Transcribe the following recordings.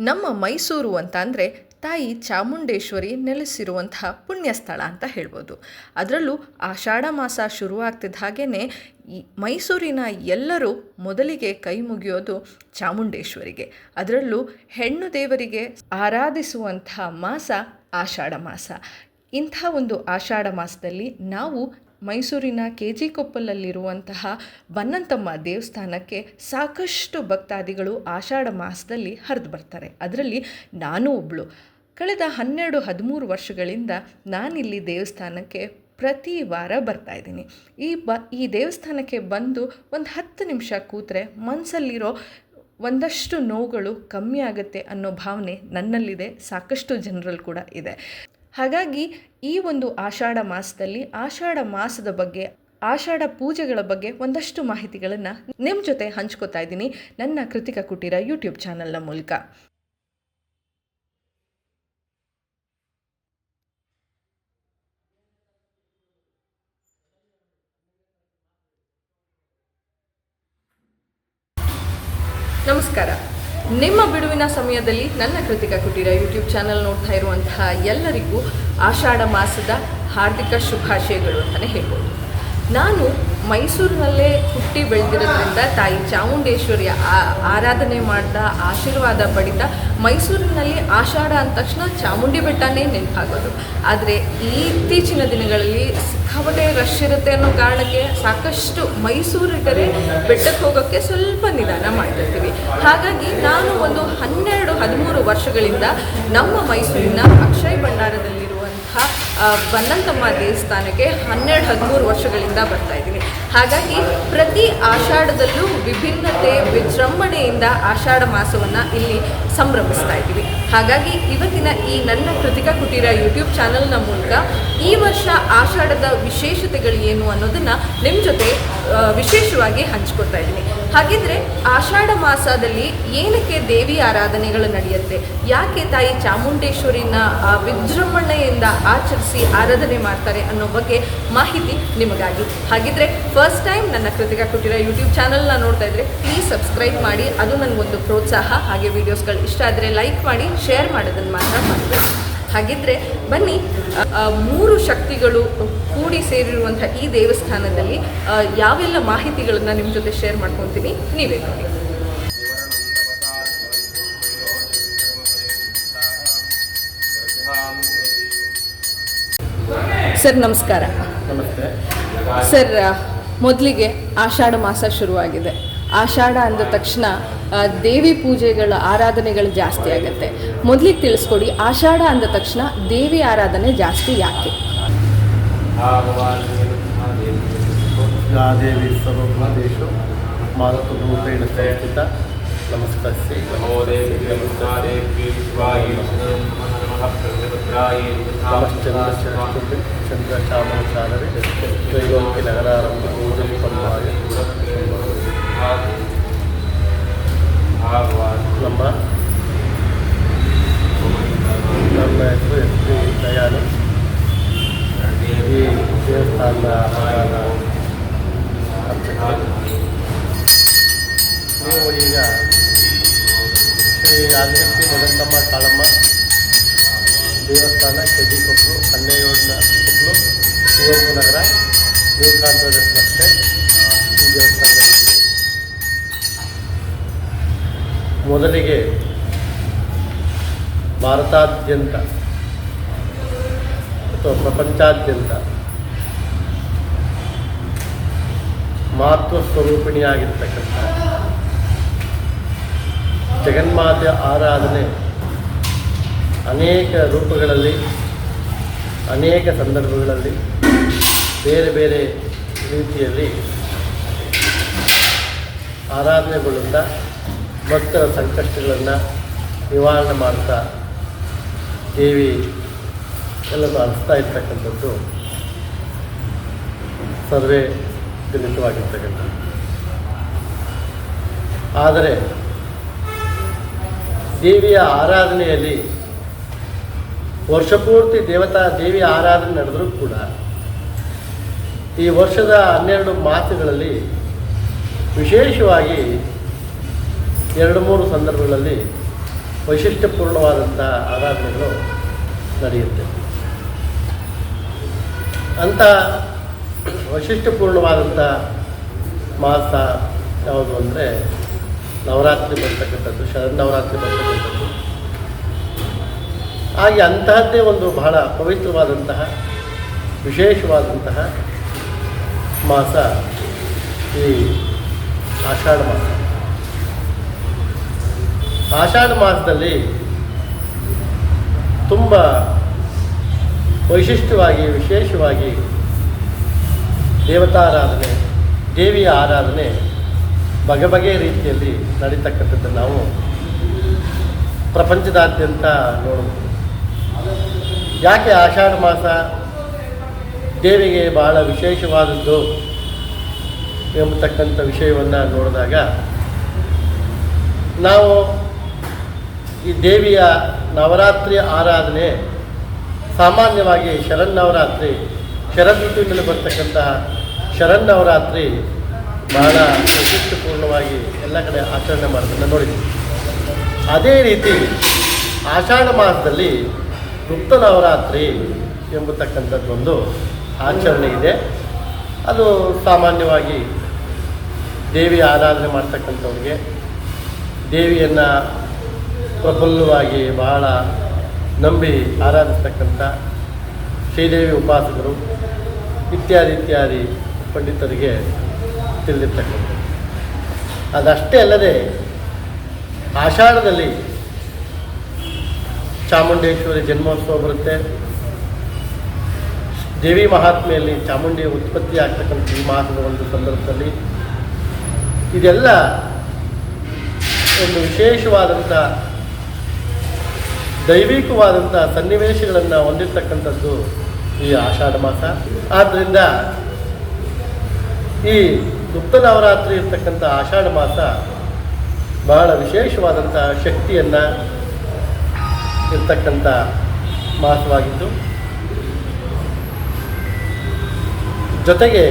ನಮ್ಮ ಮೈಸೂರು ಅಂತ ಅಂದರೆ ತಾಯಿ ಚಾಮುಂಡೇಶ್ವರಿ ನೆಲೆಸಿರುವಂತಹ ಪುಣ್ಯ ಸ್ಥಳ ಅಂತ ಹೇಳ್ಬೋದು. ಅದರಲ್ಲೂ ಆಷಾಢ ಮಾಸ ಶುರುವಾಗ್ತಿದ್ದ ಹಾಗೆಯೇ ಮೈಸೂರಿನ ಎಲ್ಲರೂ ಮೊದಲಿಗೆ ಕೈ ಮುಗಿಯೋದು ಚಾಮುಂಡೇಶ್ವರಿಗೆ. ಅದರಲ್ಲೂ ಹೆಣ್ಣು ದೇವರಿಗೆ ಆರಾಧಿಸುವಂತಹ ಮಾಸ ಆಷಾಢ ಮಾಸ. ಇಂಥ ಒಂದು ಆಷಾಢ ಮಾಸದಲ್ಲಿ ನಾವು ಮೈಸೂರಿನ ಕೆ ಜಿ ಕೊಪ್ಪಲಲ್ಲಿರುವಂತಹ ಬನ್ನಂತಮ್ಮ ದೇವಸ್ಥಾನಕ್ಕೆ ಸಾಕಷ್ಟು ಭಕ್ತಾದಿಗಳು ಆಷಾಢ ಮಾಸದಲ್ಲಿ ಹರಿದು ಬರ್ತಾರೆ. ಅದರಲ್ಲಿ ನಾನು ಒಬ್ಬಳು ಕಳೆದ ಹನ್ನೆರಡು, ಹದಿಮೂರು ವರ್ಷಗಳಿಂದ ನಾನಿಲ್ಲಿ ದೇವಸ್ಥಾನಕ್ಕೆ ಪ್ರತಿ ವಾರ ಬರ್ತಾ ಇದ್ದೀನಿ. ಈ ಬ, ಈ ದೇವಸ್ಥಾನಕ್ಕೆ ಬಂದು ಒಂದು ಹತ್ತು ನಿಮಿಷ ಕೂತ್ರೆ ಮನಸ್ಸಲ್ಲಿರೋ ಒಂದಷ್ಟು ನೋವುಗಳು ಕಮ್ಮಿ ಆಗುತ್ತೆ ಅನ್ನೋ ಭಾವನೆ ನನ್ನಲ್ಲಿದೆ. ಸಾಕಷ್ಟು ಜನರಲ್ಲಿ ಕೂಡ ಇದೆ. ಹಾಗಾಗಿ ಈ ಒಂದು ಆಷಾಢ ಮಾಸದಲ್ಲಿ, ಆಷಾಢ ಮಾಸದ ಬಗ್ಗೆ, ಆಷಾಢ ಪೂಜೆಗಳ ಬಗ್ಗೆ ಒಂದಷ್ಟು ಮಾಹಿತಿಗಳನ್ನು ನಿಮ್ಮ ಜೊತೆ ಹಂಚ್ಕೋತಾ ಇದ್ದೀನಿ, ನನ್ನ ಕೃತಿಕಾ ಕುಟೀರ ಯೂಟ್ಯೂಬ್ ಚಾನಲ್ನ ಮೂಲಕ. ನಮಸ್ಕಾರ. ನಿಮ್ಮ ಬಿಡುವಿನ ಸಮಯದಲ್ಲಿ ನನ್ನ ಕೃತಿಕಾ ಕುಟೀರ ಯೂಟ್ಯೂಬ್ ಚಾನಲ್ ನೋಡ್ತಾ ಇರುವಂತಹ ಎಲ್ಲರಿಗೂ ಆಷಾಢ ಮಾಸದ ಹಾರ್ದಿಕ ಶುಭಾಶಯಗಳು ಅಂತಲೇ ಹೇಳ್ಬೋದು. ನಾನು ಮೈಸೂರಿನಲ್ಲೇ ಹುಟ್ಟಿ ಬೆಳೆದಿರೋದ್ರಿಂದ ತಾಯಿ ಚಾಮುಂಡೇಶ್ವರಿಯ ಆರಾಧನೆ ಮಾಡ್ತಾ ಆಶೀರ್ವಾದ ಪಡಿತಾ ಮೈಸೂರಿನಲ್ಲಿ ಆಷಾಢ ಅಂದ ತಕ್ಷಣ ಚಾಮುಂಡಿ ಬೆಟ್ಟನೇ ನೆನಪಾಗೋದು. ಆದರೆ ಇತ್ತೀಚಿನ ದಿನಗಳಲ್ಲಿ ಸಿಕ್ಕಾಪಟ್ಟೆ ರಶ್ ಇರುತ್ತೆ ಅನ್ನೋ ಕಾರಣಕ್ಕೆ ಸಾಕಷ್ಟು ಮೈಸೂರಿಗರೇ ಬೆಟ್ಟಕ್ಕೆ ಹೋಗೋಕ್ಕೆ ಸ್ವಲ್ಪ ನಿಧಾನ ಮಾಡಿರ್ತೀವಿ ಹಾಗಾಗಿ ನಾನು ಒಂದು ಹನ್ನೆರಡು ಹದಿಮೂರು ವರ್ಷಗಳಿಂದ ನಮ್ಮ ಮೈಸೂರಿನ ಅಕ್ಷಯ ಭಂಡಾರದಲ್ಲಿರುವಂತಹ ಆ, ಬನ್ನಂತಮ್ಮ ದೇವಸ್ಥಾನಕ್ಕೆ ಹನ್ನೆರಡು ಹದಿಮೂರು ವರ್ಷಗಳಿಂದ ಬರ್ತಾ ಇದ್ದೀನಿ. ಹಾಗಾಗಿ ಪ್ರತಿ ಆಷಾಢದಲ್ಲೂ ವಿಭಿನ್ನತೆ, ವಿಜೃಂಭಣೆಯಿಂದ ಆಷಾಢ ಮಾಸವನ್ನು ಇಲ್ಲಿ ಸಂಭ್ರಮಿಸ್ತಾ ಇದ್ದೀವಿ. ಹಾಗಾಗಿ ಇವತ್ತಿನ ಈ ನನ್ನ ಕೃತಿಕಾ ಕುಟೀರ ಯೂಟ್ಯೂಬ್ ಚಾನಲ್ನ ಮೂಲಕ ಈ ವರ್ಷ ಆಷಾಢದ ವಿಶೇಷತೆಗಳು ಏನು ಅನ್ನೋದನ್ನು ನಿಮ್ಮ ಜೊತೆ ವಿಶೇಷವಾಗಿ ಹಂಚ್ಕೊತಾ ಇದ್ದೀನಿ. ಹಾಗಿದ್ರೆ ಆಷಾಢ ಮಾಸದಲ್ಲಿ ಏನಕ್ಕೆ ದೇವಿ ಆರಾಧನೆಗಳು ನಡೆಯುತ್ತೆ? ಯಾಕೆ ತಾಯಿ ಚಾಮುಂಡೇಶ್ವರಿನ ವಿಜೃಂಭಣೆಯಿಂದ ಆಚರಿಸಿ ಆರಾಧನೆ ಮಾಡ್ತಾರೆ ಅನ್ನೋ ಬಗ್ಗೆ ಮಾಹಿತಿ ನಿಮಗಾಗಿ. ಹಾಗಿದ್ರೆ ಫಸ್ಟ್ ಟೈಮ್ ನನ್ನ ಕೃತಿಕಾ ಕುಟೀರ ಯೂಟ್ಯೂಬ್ ಚಾನಲ್ನ ನೋಡ್ತಾ ಇದ್ರೆ ಪ್ಲೀಸ್ ಸಬ್ಸ್ಕ್ರೈಬ್ ಮಾಡಿ ಅದು ನನಗೊಂದು ಪ್ರೋತ್ಸಾಹ. ಹಾಗೆ ವಿಡಿಯೋಸ್ಗಳು ಇಷ್ಟ ಆದರೆ ಲೈಕ್ ಮಾಡಿ ಶೇರ್ ಮಾಡೋದನ್ನು ಮಾತ್ರ ಮಾಡಿದೆ ಹಾಗಿದ್ರೆ ಬನ್ನಿ ಮೂರು ಶಕ್ತಿಗಳು ಕೂಡಿ ಸೇರಿರುವಂಥ ಈ ದೇವಸ್ಥಾನದಲ್ಲಿ ಯಾವೆಲ್ಲ ಮಾಹಿತಿಗಳನ್ನು ನಿಮ್ಮ ಜೊತೆ ಶೇರ್ ಮಾಡ್ಕೊತೀನಿ ನೀವೇ ನೋಡಿ. ಸರ್ ನಮಸ್ಕಾರ. ನಮಸ್ತೆ. ಸರ್ ಮೊದಲಿಗೆ ಆಷಾಢ ಮಾಸ ಶುರುವಾಗಿದೆ. ಆಷಾಢ ಅಂದ ತಕ್ಷಣ ದೇವಿ ಪೂಜೆಗಳ ಆರಾಧನೆಗಳು ಜಾಸ್ತಿ ಆಗುತ್ತೆ. ಮೊದಲಿಗೆ ತಿಳಿಸ್ಕೊಡಿ ಆಷಾಢ ಅಂದ ತಕ್ಷಣ ದೇವಿ ಆರಾಧನೆ ಜಾಸ್ತಿ ಯಾಕೆ? ನಮಸ್ಕಾರ. ಸಂಸ್ಥಿತ ನಮಸ್ತಸ್ಯೈ ನಮಶ್ಚಂದ್ರಶ್ಚಂದ್ರ ಚಂದ್ರಶಾಮಚಾರವೇ ತ್ರೈಲೋಕ್ಯ ನಗರಾರಂಭ ಪೂಜಲ್ಪನ್ನಾಯ ನಮ್ಮ ನಮ್ಮ ಹೆಸರು ಎಸ್ ಪಿ ದಯಾಳು ಈ ದೇವಸ್ಥಾನದ ಆಹಾರ ಅರ್ಚಕರು ನೀವು ಈಗ ಶ್ರೀ ಆದಿಶಕ್ತಿ ಮದಂತಮ್ಮ ಕಾಳಮ್ಮ ದೇವಸ್ಥಾನ ಕೆಜಿ ಕೊಪ್ಪಲು ಕನ್ನೇಗೌಡ ಕೊಪ್ಪಲು ಕುವೆಂಪು ನಗರ ವಿವೇಕಾನಂದ ರಸ್ತೆ ಈ ದೇವಸ್ಥಾನದಲ್ಲಿ. ಮೊದಲಿಗೆ ಭಾರತಾದ್ಯಂತ ಅಥವಾ ಪ್ರಪಂಚಾದ್ಯಂತ ಮಹತ್ವ ಸ್ವರೂಪಿಣಿಯಾಗಿರ್ತಕ್ಕಂಥ ಜಗನ್ಮಾತೆ ಆರಾಧನೆ ಅನೇಕ ರೂಪಗಳಲ್ಲಿ, ಅನೇಕ ಸಂದರ್ಭಗಳಲ್ಲಿ, ಬೇರೆ ಬೇರೆ ರೀತಿಯಲ್ಲಿ ಆರಾಧನೆಗೊಳ್ಳುತ್ತಾ ಭಕ್ತರ ಸಂಕಷ್ಟಗಳನ್ನು ನಿವಾರಣೆ ಮಾಡ್ತಾ ದೇವಿ ಎಲ್ಲರೂ ಅನಿಸ್ತಾ ಇರ್ತಕ್ಕಂಥದ್ದು ಸರ್ವೇ ಗಣಿತವಾಗಿರ್ತಕ್ಕಂಥದ್ದು ಆದರೆ ದೇವಿಯ ಆರಾಧನೆಯಲ್ಲಿ ವರ್ಷಪೂರ್ತಿ ದೇವತಾ ದೇವಿ ಆರಾಧನೆ ನಡೆದರೂ ಕೂಡ ಈ ವರ್ಷದ ಹನ್ನೆರಡು ಮಾತುಗಳಲ್ಲಿ ವಿಶೇಷವಾಗಿ ಎರಡು ಮೂರು ಸಂದರ್ಭಗಳಲ್ಲಿ ವೈಶಿಷ್ಟ್ಯಪೂರ್ಣವಾದಂಥ ಆರಾಧನೆಗಳು ನಡೆಯುತ್ತೆ. ಅಂಥ ವೈಶಿಷ್ಟ್ಯಪೂರ್ಣವಾದಂಥ ಮಾಸ ಯಾವುದು ಅಂದರೆ ನವರಾತ್ರಿ ಬರ್ತಕ್ಕಂಥದ್ದು, ಶರನ್ನವರಾತ್ರಿ ಬರ್ತಕ್ಕಂಥದ್ದು. ಹಾಗೆ ಅಂತಹದ್ದೇ ಒಂದು ಬಹಳ ಪವಿತ್ರವಾದಂತಹ, ವಿಶೇಷವಾದಂತಹ ಮಾಸ ಈ ಆಷಾಢ ಮಾಸ. ಆಷಾಢ ಮಾಸದಲ್ಲಿ ತುಂಬ ವೈಶಿಷ್ಟ್ಯವಾಗಿ, ವಿಶೇಷವಾಗಿ ದೇವತಾರಾಧನೆ, ದೇವಿಯ ಆರಾಧನೆ ಬಗೆ ಬಗೆಯ ರೀತಿಯಲ್ಲಿ ನಡೀತಕ್ಕಂಥದ್ದು ನಾವು ಪ್ರಪಂಚದಾದ್ಯಂತ ನೋಡಬಹುದು. ಯಾಕೆ ಆಷಾಢ ಮಾಸ ದೇವಿಗೆ ಬಹಳ ವಿಶೇಷವಾದದ್ದು ಎಂಬತಕ್ಕಂಥ ವಿಷಯವನ್ನು ನೋಡಿದಾಗ ನಾವು ಈ ದೇವಿಯ ನವರಾತ್ರಿ ಆರಾಧನೆ ಸಾಮಾನ್ಯವಾಗಿ ಶರನ್ನವರಾತ್ರಿ, ಶರದ್ ಋತುವಿನಲ್ಲಿ ಬರ್ತಕ್ಕಂತಹ ಶರನ್ನವರಾತ್ರಿ ಬಹಳ ವೈಶಿಷ್ಟ್ಯಪೂರ್ಣವಾಗಿ ಎಲ್ಲ ಕಡೆ ಆಚರಣೆ ಮಾಡೋದನ್ನು ನೋಡಿದ್ದೀವಿ ಅದೇ ರೀತಿ ಆಷಾಢ ಮಾಸದಲ್ಲಿ ಗುಪ್ತ ನವರಾತ್ರಿ ಎಂಬತಕ್ಕಂಥದ್ದೊಂದು ಆಚರಣೆ ಇದೆ. ಅದು ಸಾಮಾನ್ಯವಾಗಿ ದೇವಿ ಆರಾಧನೆ ಮಾಡ್ತಕ್ಕಂಥವ್ರಿಗೆ, ದೇವಿಯನ್ನು ಪ್ರಫುಲ್ಲವಾಗಿ ಬಹಳ ನಂಬಿ ಆರಾಧಿಸ್ತಕ್ಕಂಥ ಶ್ರೀದೇವಿ ಉಪಾಸಕರು ಇತ್ಯಾದಿ ಇತ್ಯಾದಿ ಪಂಡಿತರಿಗೆ ತಿಳಿದಿರ್ತಕ್ಕಂಥದ್ದು. ಅದಷ್ಟೇ ಅಲ್ಲದೆ, ಆಷಾಢದಲ್ಲಿ ಚಾಮುಂಡೇಶ್ವರಿ ಜನ್ಮೋತ್ಸವ ಬರುತ್ತೆ. ದೇವಿ ಮಹಾತ್ಮೆಯಲ್ಲಿ ಚಾಮುಂಡಿ ಉತ್ಪತ್ತಿ ಆಗ್ತಕ್ಕಂಥ ಈ ಮಾಸದ ಒಂದು ಸಂದರ್ಭದಲ್ಲಿ ಇದೆಲ್ಲ ಒಂದು ವಿಶೇಷವಾದಂಥ ದೈವಿಕವಾದಂಥ ಸನ್ನಿವೇಶಗಳನ್ನು ಹೊಂದಿರತಕ್ಕಂಥದ್ದು ಈ ಆಷಾಢ ಮಾಸ. ಆದ್ದರಿಂದ ಈ ಗುಪ್ತ ನವರಾತ್ರಿ ಇರ್ತಕ್ಕಂಥ ಆಷಾಢ ಮಾಸ ಬಹಳ ವಿಶೇಷವಾದಂಥ ಶಕ್ತಿಯನ್ನು ಇರ್ತಕ್ಕಂಥ ಮಾಸವಾಗಿದ್ದು ಜೊತೆಗೆ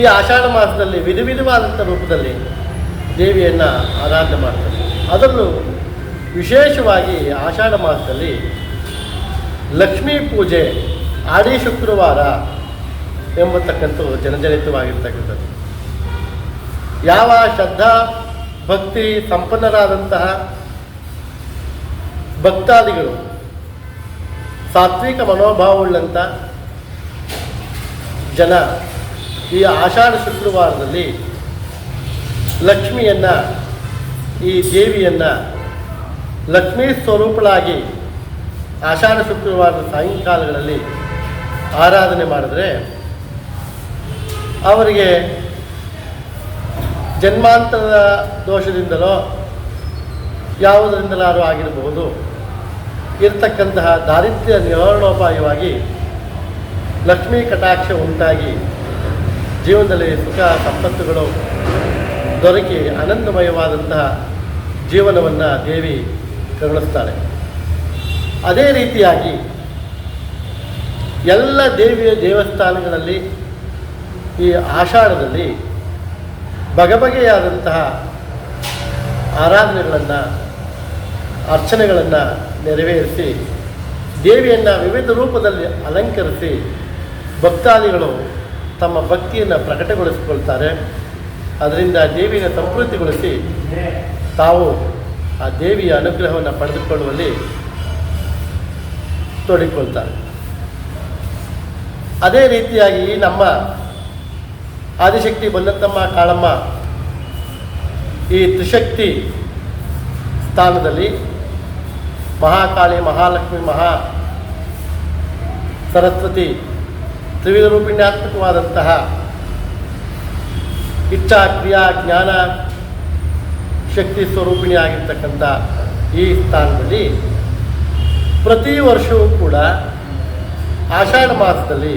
ಈ ಆಷಾಢ ಮಾಸದಲ್ಲಿ ವಿಧ ವಿಧವಾದಂಥ ರೂಪದಲ್ಲಿ ದೇವಿಯನ್ನು ಆರಾಧನೆ ಮಾಡ್ತಾರೆ. ಅದರಲ್ಲೂ ವಿಶೇಷವಾಗಿ ಆಷಾಢ ಮಾಸದಲ್ಲಿ ಲಕ್ಷ್ಮೀ ಪೂಜೆ ಆಡಿ ಶುಕ್ರವಾರ ಎಂಬತಕ್ಕಂಥ ಜನಜನಿತವಾಗಿರ್ತಕ್ಕಂಥದ್ದು. ಯಾವ ಶ್ರದ್ಧಾ ಭಕ್ತಿ ಸಂಪನ್ನರಾದಂತಹ ಭಕ್ತಾದಿಗಳು, ಸಾತ್ವಿಕ ಮನೋಭಾವವುಳ್ಳಂಥ ಜನ ಈ ಆಷಾಢ ಶುಕ್ರವಾರದಲ್ಲಿ ಲಕ್ಷ್ಮಿಯನ್ನು, ಈ ದೇವಿಯನ್ನು ಲಕ್ಷ್ಮೀ ಸ್ವರೂಪಳಾಗಿ ಆಷಾಢ ಶುಕ್ರವಾರದ ಸಾಯಂಕಾಲಗಳಲ್ಲಿ ಆರಾಧನೆ ಮಾಡಿದ್ರೆ ಅವರಿಗೆ ಜನ್ಮಾಂತರದ ದೋಷದಿಂದಲೋ ಯಾವುದರಿಂದಲಾದರೂ ಆಗಿರಬಹುದು. ಇರತಕ್ಕಂತಹ ದಾರಿದ್ರ್ಯ ನಿವಾರಣೋಪಾಯವಾಗಿ ಲಕ್ಷ್ಮೀ ಕಟಾಕ್ಷ ಉಂಟಾಗಿ ಜೀವನದಲ್ಲಿ ಸುಖ, ಸಂಪತ್ತುಗಳು ದೊರಕಿ ಆನಂದಮಯವಾದಂತಹ ಜೀವನವನ್ನು ದೇವಿ ಕರುಣಿಸ್ತಾಳೆ. ಅದೇ ರೀತಿಯಾಗಿ ಎಲ್ಲ ದೇವಿಯ ದೇವಸ್ಥಾನಗಳಲ್ಲಿ ಈ ಆಷಾಢದಲ್ಲಿ ಬಗೆಬಗೆಯಾದಂತಹ ಆರಾಧನೆಗಳನ್ನು, ಅರ್ಚನೆಗಳನ್ನು ನೆರವೇರಿಸಿ, ದೇವಿಯನ್ನು ವಿವಿಧ ರೂಪದಲ್ಲಿ ಅಲಂಕರಿಸಿ, ಭಕ್ತಾದಿಗಳು ತಮ್ಮ ಭಕ್ತಿಯನ್ನು ಪ್ರಕಟಗೊಳಿಸಿಕೊಳ್ತಾರೆ. ಅದರಿಂದ ದೇವಿಯನ್ನು ಸಂಪೃತಿಗೊಳಿಸಿ ತಾವು ಆ ದೇವಿಯ ಅನುಗ್ರಹವನ್ನು ಪಡೆದುಕೊಳ್ಳುವಲ್ಲಿ ತೊಡಿಕೊಳ್ತಾರೆ ಅದೇ ರೀತಿಯಾಗಿ ನಮ್ಮ ಆದಿಶಕ್ತಿ ಬನ್ನತ್ತಮ್ಮ ಕಾಳಮ್ಮ ಈ ತ್ರಿಶಕ್ತಿ ಸ್ಥಾನದಲ್ಲಿ ಮಹಾಕಾಳಿ, ಮಹಾಲಕ್ಷ್ಮಿ, ಮಹಾ ಸರಸ್ವತಿ ತ್ರಿವಿಧ ರೂಪಿಣ್ಯಾತ್ಮಕವಾದಂತಹ ಇಚ್ಛಾ, ಕ್ರಿಯಾ, ಜ್ಞಾನ ಶಕ್ತಿ ಸ್ವರೂಪಿಣಿ ಆಗಿರ್ತಕ್ಕಂಥ ಈ ಸ್ಥಾನದಲ್ಲಿ ಪ್ರತಿ ವರ್ಷವೂ ಕೂಡ ಆಷಾಢ ಮಾಸದಲ್ಲಿ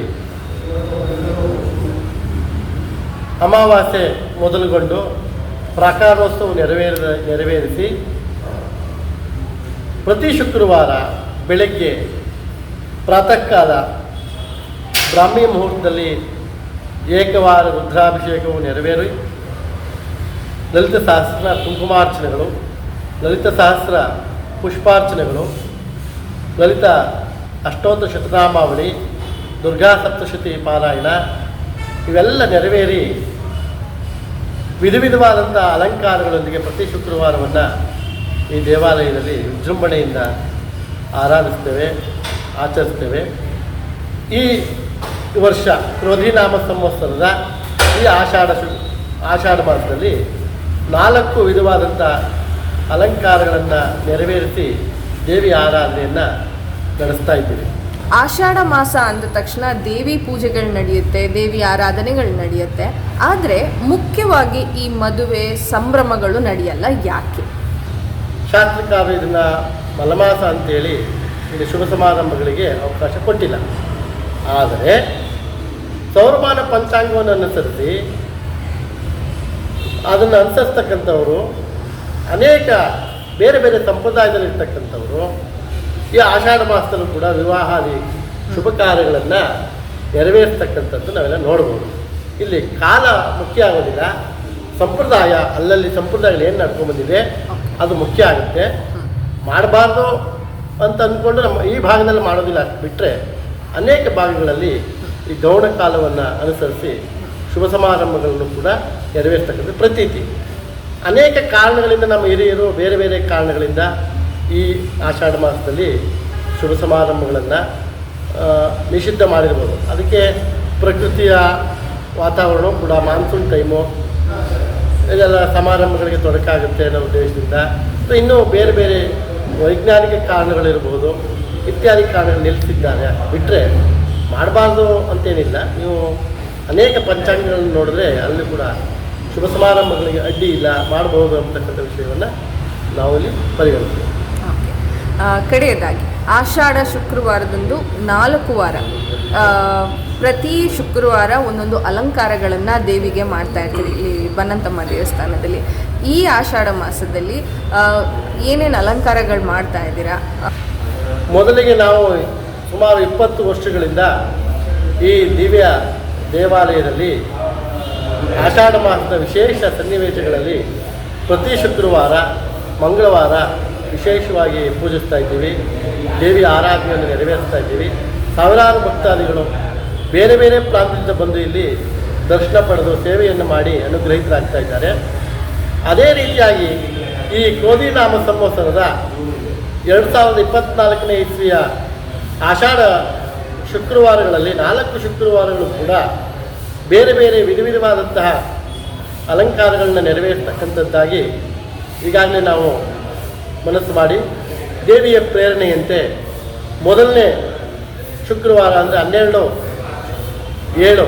ಅಮಾವಾಸ್ಯೆ ಮೊದಲುಗೊಂಡು ಪ್ರಾಕಾರೋತ್ಸವ ನೆರವೇರ ನೆರವೇರಿಸಿ ಪ್ರತಿ ಶುಕ್ರವಾರ ಬೆಳಗ್ಗೆ ಪ್ರಾತಃ ಕಾಲ ಬ್ರಾಹ್ಮಿ ಮುಹೂರ್ತದಲ್ಲಿ ಏಕವಾರ ರುದ್ರಾಭಿಷೇಕವು ನೆರವೇರಿ. ಲಲಿತ ಸಹಸ್ರ ಕುಂಕುಮಾರ್ಚನೆಗಳು, ಲಲಿತ ಸಹಸ್ರ ಪುಷ್ಪಾರ್ಚನೆಗಳು, ಲಲಿತ ಅಷ್ಟೋತ್ತರ ಶತನಾಮಾವಳಿ, ದುರ್ಗಾ ಸಪ್ತಶತಿ ಪಾರಾಯಣ ಇವೆಲ್ಲ ನೆರವೇರಿ ವಿಧ ವಿಧವಾದಂಥ ಅಲಂಕಾರಗಳೊಂದಿಗೆ ಪ್ರತಿ ಶುಕ್ರವಾರವನ್ನು ಈ ದೇವಾಲಯದಲ್ಲಿ ವಿಜೃಂಭಣೆಯಿಂದ ಆರಾಧಿಸ್ತೇವೆ, ಆಚರಿಸ್ತೇವೆ. ಈ ವರ್ಷ ಕ್ರೋಧಿನಾಮ ಸಂವತ್ಸರದ ಈ ಆಷಾಢ ಶು, ಆಷಾಢ ಮಾಸದಲ್ಲಿ ನಾಲ್ಕು ವಿಧವಾದಂಥ ಅಲಂಕಾರಗಳನ್ನು ನೆರವೇರಿಸಿ ದೇವಿ ಆರಾಧನೆಯನ್ನು ನಡೆಸ್ತಾ ಇದ್ದೀವಿ. ಆಷಾಢ ಮಾಸ ಅಂದ ತಕ್ಷಣ ದೇವಿ ಪೂಜೆಗಳು ನಡೆಯುತ್ತೆ, ದೇವಿ ಆರಾಧನೆಗಳು ನಡೆಯುತ್ತೆ. ಆದರೆ ಮುಖ್ಯವಾಗಿ ಈ ಮದುವೆ ಸಂಭ್ರಮಗಳು ನಡೆಯಲ್ಲ, ಯಾಕೆ? ಶಾಸ್ತ್ರಕಾರರು ಇದನ್ನು ಮಲಮಾಸ ಅಂತೇಳಿ ಇಲ್ಲಿ ಶುಭ ಸಮಾರಂಭಗಳಿಗೆ ಅವಕಾಶ ಕೊಟ್ಟಿಲ್ಲ. ಆದರೆ ಸೌರಮಾನ ಪಂಚಾಂಗವನ್ನು ಅನುಸರಿಸಿ ಅದನ್ನು ಅನುಸರಿಸ್ತಕ್ಕಂಥವರು, ಅನೇಕ ಬೇರೆ ಬೇರೆ ಸಂಪ್ರದಾಯದಲ್ಲಿರ್ತಕ್ಕಂಥವರು, ಈ ಆಷಾಢ ಮಾಸದಲ್ಲೂ ಕೂಡ ವಿವಾಹಾದಿ ಶುಭ ಕಾರ್ಯಗಳನ್ನು ನೆರವೇರಿಸ್ತಕ್ಕಂಥದ್ದು ನಾವೆಲ್ಲ ನೋಡ್ಬೋದು. ಇಲ್ಲಿ ಕಾಲ ಮುಖ್ಯ ಆಗೋದಿಲ್ಲ. ಸಂಪ್ರದಾಯ, ಅಲ್ಲಲ್ಲಿ ಸಂಪ್ರದಾಯಗಳು ಏನು ನಡ್ಕೊಂಡ್ಬಂದಿದೆ ಅದು ಮುಖ್ಯ ಆಗುತ್ತೆ. ಮಾಡಬಾರ್ದು ಅಂತ ಅಂದ್ಕೊಂಡ್ರೆ ನಮ್ಮ ಈ ಭಾಗದಲ್ಲಿ ಮಾಡೋದಿಲ್ಲ. ಬಿಟ್ಟರೆ ಅನೇಕ ಭಾಗಗಳಲ್ಲಿ ಈ ಗೌಣ ಕಾಲವನ್ನು ಅನುಸರಿಸಿ ಶುಭ ಸಮಾರಂಭಗಳನ್ನು ಕೂಡ ನೆರವೇರ್ತಕ್ಕಂಥ ಪ್ರತೀತಿ. ಅನೇಕ ಕಾರಣಗಳಿಂದ ನಮ್ಮ ಹಿರಿಯರು ಬೇರೆ ಬೇರೆ ಕಾರಣಗಳಿಂದ ಈ ಆಷಾಢ ಮಾಸದಲ್ಲಿ ಶುಭ ಸಮಾರಂಭಗಳನ್ನು ನಿಷಿದ್ಧ ಮಾಡಿರ್ಬೋದು. ಅದಕ್ಕೆ ಪ್ರಕೃತಿಯ ವಾತಾವರಣ ಕೂಡ ಮಾನ್ಸೂನ್ ಟೈಮು ಇದೆಲ್ಲ ಸಮಾರಂಭಗಳಿಗೆ ತೊಡಕಾಗುತ್ತೆ ಅನ್ನೋ ಉದ್ದೇಶದಿಂದ. ಅಥವಾ ಇನ್ನೂ ಬೇರೆ ಬೇರೆ ವೈಜ್ಞಾನಿಕ ಕಾರಣಗಳಿರ್ಬೋದು ಇತ್ಯಾದಿ ಕಾರಣಗಳು ನಿಲ್ಲಿಸಿದ್ದಾರೆ. ಬಿಟ್ಟರೆ ಮಾಡಬಾರ್ದು ಅಂತೇನಿಲ್ಲ. ನೀವು ಅನೇಕ ಪಂಚಾಂಗಗಳನ್ನು ನೋಡಿದ್ರೆ ಅಲ್ಲಿ ಕೂಡ ಶುಭ ಸಮಾರಂಭಗಳಿಗೆ ಅಡ್ಡಿ ಇಲ್ಲ ಮಾಡಬಹುದು ಅಂತಕ್ಕಂಥ ವಿಷಯವನ್ನು ನಾವಿಲ್ಲಿ ಪರಿಗಣಿಸ್ತೀವಿ. ಆ, ಕಡೆಯದಾಗಿ. ಆಷಾಢ ಶುಕ್ರವಾರದಂದು ನಾಲ್ಕು ವಾರ. ಪ್ರತಿ ಶುಕ್ರವಾರ ಒಂದೊಂದು ಅಲಂಕಾರಗಳನ್ನು ದೇವಿಗೆ ಮಾಡ್ತಾ ಇರ್ತೀವಿ ಇಲ್ಲಿ ಬನ್ನಂತಮ್ಮ ದೇವಸ್ಥಾನದಲ್ಲಿ. ಈ ಆಷಾಢ ಮಾಸದಲ್ಲಿ ಏನೇನು ಅಲಂಕಾರಗಳು ಮಾಡ್ತಾ ಇದ್ದೀರಾ? ಮೊದಲಿಗೆ ನಾವು ಸುಮಾರು ಇಪ್ಪತ್ತು ವರ್ಷಗಳಿಂದ ಈ ದಿವ್ಯ ದೇವಾಲಯದಲ್ಲಿ ಆಷಾಢ ಮಾಸದ ವಿಶೇಷ ಸನ್ನಿವೇಶಗಳಲ್ಲಿ ಪ್ರತಿ ಶುಕ್ರವಾರ, ಮಂಗಳವಾರ ವಿಶೇಷವಾಗಿ ಪೂಜಿಸ್ತಾ ಇದ್ದೀವಿ. ದೇವಿ ಆರಾಧನೆಯನ್ನು ನೆರವೇರಿಸ್ತಾ ಇದ್ದೀವಿ. ಸಾವಿರಾರು ಭಕ್ತಾದಿಗಳು ಬೇರೆ ಬೇರೆ ಪ್ರಾಂತ್ಯದಿಂದ ಬಂದು ಇಲ್ಲಿ ದರ್ಶನ ಪಡೆದು ಸೇವೆಯನ್ನು ಮಾಡಿ ಅನುಗ್ರಹಿತರಾಗ್ತಾ ಇದ್ದಾರೆ. ಅದೇ ರೀತಿಯಾಗಿ ಈ ಕ್ರೋಧಿನಾಮ ಸಂವತ್ಸರದ ಎರಡು ಸಾವಿರದ ಇಪ್ಪತ್ತ್ನಾಲ್ಕನೇ ಇಸ್ವಿಯ ಆಷಾಢ ಶುಕ್ರವಾರಗಳಲ್ಲಿ ನಾಲ್ಕು ಶುಕ್ರವಾರಗಳು ಕೂಡ ಬೇರೆ ಬೇರೆ ವಿಧ ವಿಧವಾದಂತಹ ಅಲಂಕಾರಗಳನ್ನ ನೆರವೇರ್ತಕ್ಕಂಥದ್ದಾಗಿ ಈಗಾಗಲೇ ನಾವು ಮನಸ್ಸು ಮಾಡಿ ದೇವಿಯ ಪ್ರೇರಣೆಯಂತೆ ಮೊದಲನೇ ಶುಕ್ರವಾರ ಅಂದರೆ ಹನ್ನೆರಡು, ಏಳು,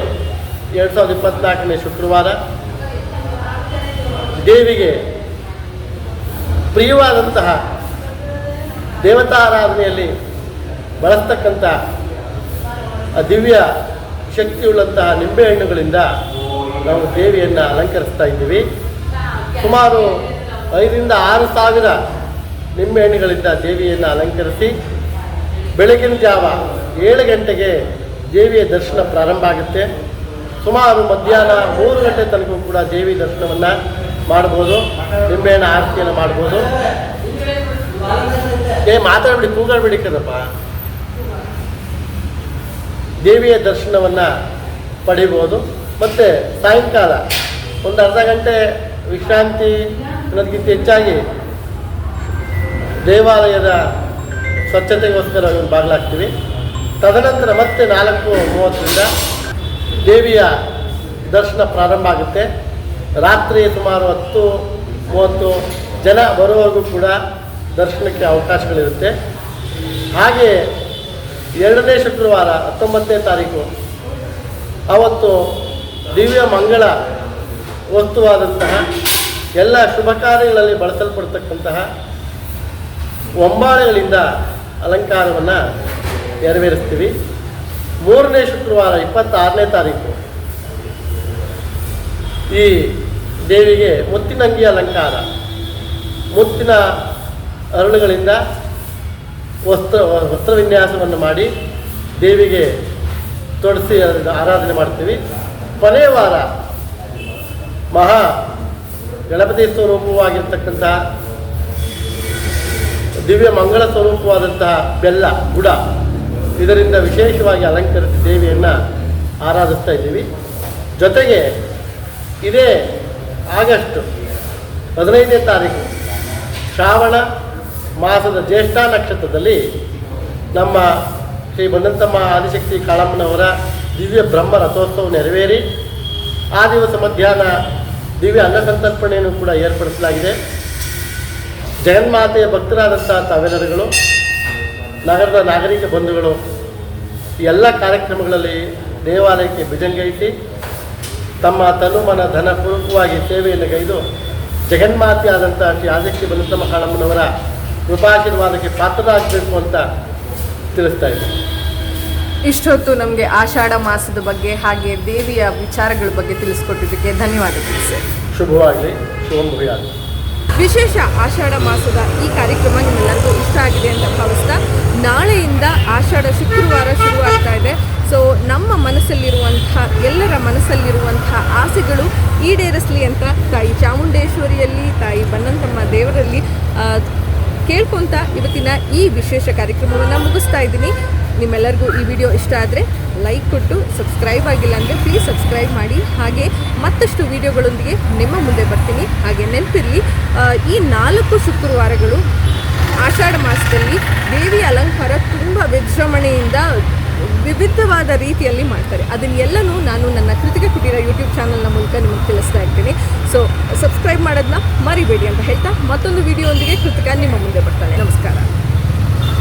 ಎರಡು ಸಾವಿರದ ಇಪ್ಪತ್ತ್ನಾಲ್ಕನೇ ಶುಕ್ರವಾರ ದೇವಿಗೆ ಪ್ರಿಯವಾದಂತಹ ದೇವತಾರಾಧನೆಯಲ್ಲಿ ಬಳಸ್ತಕ್ಕಂಥ ಆ ದಿವ್ಯ ಶಕ್ತಿಯುಳ್ಳಂತಹ ನಿಂಬೆಹಣ್ಣುಗಳಿಂದ ನಾವು ದೇವಿಯನ್ನು ಅಲಂಕರಿಸ್ತಾ ಇದ್ದೀವಿ. ಸುಮಾರು ಐದರಿಂದ ಆರು ಸಾವಿರ ನಿಂಬೆಹಣ್ಣುಗಳಿಂದ ದೇವಿಯನ್ನು ಅಲಂಕರಿಸಿ ಬೆಳಗಿನ ಜಾವ ಏಳು ಗಂಟೆಗೆ ದೇವಿಯ ದರ್ಶನ ಪ್ರಾರಂಭ ಆಗುತ್ತೆ. ಸುಮಾರು ಮಧ್ಯಾಹ್ನ ಮೂರು ಗಂಟೆ ತನಕ ಕೂಡ ದೇವಿ ದರ್ಶನವನ್ನು ಮಾಡ್ಬೋದು. ನಿಂಬೆಹಣ್ಣು ಆರತಿಯನ್ನು ಮಾಡ್ಬೋದು. ಏ, ಮಾತಾಡ್ಬಿಡಿ, ಕೂಗಾಡ್ಬಿಡಿ ಕದಪ್ಪ ದೇವಿಯ ದರ್ಶನವನ್ನು ಪಡಿಬೋದು. ಮತ್ತು ಸಾಯಂಕಾಲ ಒಂದು ಅರ್ಧ ಗಂಟೆ ವಿಶ್ರಾಂತಿ ಅನ್ನೋದಕ್ಕಿಂತ ಹೆಚ್ಚಾಗಿ ದೇವಾಲಯದ ಸ್ವಚ್ಛತೆಗೋಸ್ಕರ ಒಂದು ಬಾಗಿಲಾಗ್ತೀವಿ. ತದನಂತರ ಮತ್ತೆ ನಾಲ್ಕು ಮೂವತ್ತರಿಂದ ದೇವಿಯ ದರ್ಶನ ಪ್ರಾರಂಭ ಆಗುತ್ತೆ. ರಾತ್ರಿ ಸುಮಾರು ಹತ್ತು ಮೂವತ್ತು ಜನ ಬರುವವರೆಗೂ ಕೂಡ ದರ್ಶನಕ್ಕೆ ಅವಕಾಶಗಳಿರುತ್ತೆ. ಹಾಗೆ ಎರಡನೇ ಶುಕ್ರವಾರ, ಹತ್ತೊಂಬತ್ತನೇ ತಾರೀಕು, ಅವತ್ತು ದಿವ್ಯ ಮಂಗಳ ವಸ್ತುವಾದಂತಹ ಎಲ್ಲ ಶುಭ ಕಾರ್ಯಗಳಲ್ಲಿ ಬಳಸಲ್ಪಡ್ತಕ್ಕಂತಹ ಒಂಬಾಳೆಗಳಿಂದ ಅಲಂಕಾರವನ್ನು ನೆರವೇರಿಸ್ತೀವಿ. ಮೂರನೇ ಶುಕ್ರವಾರ, ಇಪ್ಪತ್ತಾರನೇ ತಾರೀಕು. ಈ ದೇವಿಗೆ ಮುತ್ತಿನಂಗಿ ಅಲಂಕಾರ. ಮುತ್ತಿನ ಅರಳುಗಳಿಂದ ವಸ್ತ್ರ ವಸ್ತ್ರವಿನ್ಯಾಸವನ್ನು ಮಾಡಿ ದೇವಿಗೆ ತೊಡಿಸಿ ಆರಾಧನೆ ಮಾಡ್ತೀವಿ. ಕೊನೆಯ ವಾರ ಮಹಾ ಗಣಪತಿ ಸ್ವರೂಪವಾಗಿರ್ತಕ್ಕಂಥ ದಿವ್ಯ ಮಂಗಳ ಸ್ವರೂಪವಾದಂತಹ ಬೆಲ್ಲ, ಗುಡ, ಇದರಿಂದ ವಿಶೇಷವಾಗಿ ಅಲಂಕರಿಸಿ ದೇವಿಯನ್ನು ಆರಾಧಿಸ್ತಾ ಇದ್ದೀವಿ. ಜೊತೆಗೆ ಇದೇ ಆಗಸ್ಟ್ ಹದಿನೈದನೇ ತಾರೀಕು ಶ್ರಾವಣ ಮಾಸದ ಜ್ಯೇಷ್ಠ ನಕ್ಷತ್ರದಲ್ಲಿ ನಮ್ಮ ಶ್ರೀ ಬಂದಂತಮ್ಮ ಆದಿಶಕ್ತಿ ಕಾಳಮ್ಮನವರ ದಿವ್ಯ ಬ್ರಹ್ಮ ರಥೋತ್ಸವ ನೆರವೇರಿ. ಆ ದಿವಸ ಮಧ್ಯಾಹ್ನ ದಿವ್ಯ ಅನ್ನಸಂತರ್ಪಣೆಯನ್ನು ಕೂಡ ಏರ್ಪಡಿಸಲಾಗಿದೆ. ಜಗನ್ಮಾತೆಯ ಭಕ್ತರಾದಂಥ ತಾವೆಲ್ಲರುಗಳು ನಗರದ ನಾಗರಿಕ ಬಂಧುಗಳು ಈ ಎಲ್ಲ ಕಾರ್ಯಕ್ರಮಗಳಲ್ಲಿ ದೇವಾಲಯಕ್ಕೆ ಭುಜಂಗೈಸಿ ತಮ್ಮ ತನುಮನ ಧನಪೂರ್ವಕವಾಗಿ ಧನ ಪೂರ್ವಕವಾಗಿ ಸೇವೆಯನ್ನು ಗೈದು ಜಗನ್ಮಾತೆ ಆದಂಥ ಶ್ರೀ ಆದಿತ್ಯ ಬಲಂತ ಮಹಾಳಮ್ಮನವರ ಕೃಪಾಶೀರ್ವಾದಕ್ಕೆ ಪಾತ್ರರಾಗಬೇಕು ಅಂತ ತಿಳಿಸ್ತಾ ಇದ್ದೀನಿ ಇಷ್ಟೊತ್ತು ನಮಗೆ ಆಷಾಢ ಮಾಸದ ಬಗ್ಗೆ ಹಾಗೆ ದೇವಿಯ ವಿಚಾರಗಳ ಬಗ್ಗೆ ತಿಳಿಸ್ಕೊಟ್ಟಿದ್ದಕ್ಕೆ ಧನ್ಯವಾದಗಳು ಸರ್. ಶುಭವಾಗಲಿ ಶುಭಂ ವಿಶೇಷ ಆಷಾಢ ಮಾಸದ ಈ ಕಾರ್ಯಕ್ರಮ ನಿಮ್ಮೆಲ್ಲರಿಗೂ ಇಷ್ಟ ಆಗಿದೆ ಅಂತ ಭಾವಿಸ್ತಾ ನಾಳೆಯಿಂದ ಆಷಾಢ ಶುಕ್ರವಾರ ಶುರುವಾಗ್ತಾ ಇದೆ. ಸೊ ನಮ್ಮ ಮನಸ್ಸಲ್ಲಿರುವಂಥ ಎಲ್ಲರ ಮನಸ್ಸಲ್ಲಿರುವಂಥ ಆಸೆಗಳು ಈಡೇರಿಸಲಿ ಅಂತ ತಾಯಿ ಚಾಮುಂಡೇಶ್ವರಿಯಲ್ಲಿ, ತಾಯಿ ಬನ್ನಂತಮ್ಮ ದೇವರಲ್ಲಿ ಕೇಳ್ಕೊತ ಇವತ್ತಿನ ಈ ವಿಶೇಷ ಕಾರ್ಯಕ್ರಮವನ್ನು ಮುಗಿಸ್ತಾ ಇದ್ದೀನಿ. ನಿಮ್ಮೆಲ್ಲರಿಗೂ ಈ ವಿಡಿಯೋ ಇಷ್ಟ ಆದರೆ ಲೈಕ್ ಕೊಟ್ಟು ಸಬ್ಸ್ಕ್ರೈಬ್ ಆಗಿಲ್ಲ ಅಂದರೆ ಪ್ಲೀಸ್ ಸಬ್ಸ್ಕ್ರೈಬ್ ಮಾಡಿ. ಹಾಗೆ ಮತ್ತಷ್ಟು ವಿಡಿಯೋಗಳೊಂದಿಗೆ ನಿಮ್ಮ ಮುಂದೆ ಬರ್ತೀನಿ. ಹಾಗೆ ನೆನಪಿರಲಿ ಈ ನಾಲ್ಕು ಶುಕ್ರವಾರಗಳು ಆಷಾಢ ಮಾಸದಲ್ಲಿ ದೇವಿ ಅಲಂಕಾರ ತುಂಬ ವಿಜೃಂಭಣೆಯಿಂದ ವಿವಿಧವಾದ ರೀತಿಯಲ್ಲಿ ಮಾಡ್ತಾರೆ. ಅದನ್ನೆಲ್ಲನೂ ನಾನು ನನ್ನ ಕೃತಿಕ ಕುಟೀರ ಯೂಟ್ಯೂಬ್ ಚಾನಲ್ನ ಮೂಲಕ ನಿಮಗೆ ತಿಳಿಸ್ತಾ ಇರ್ತೀನಿ. ಸೊ ಸಬ್ಸ್ಕ್ರೈಬ್ ಮಾಡೋದನ್ನ ಮರಿಬೇಡಿ ಅಂತ ಹೇಳ್ತಾ ಮತ್ತೊಂದು ವಿಡಿಯೋ ಒಂದಿಗೆ ಕೃತಿಕ ನಿಮ್ಮ ಮುಂದೆ ಬರ್ತಾನೆ ನಮಸ್ಕಾರ.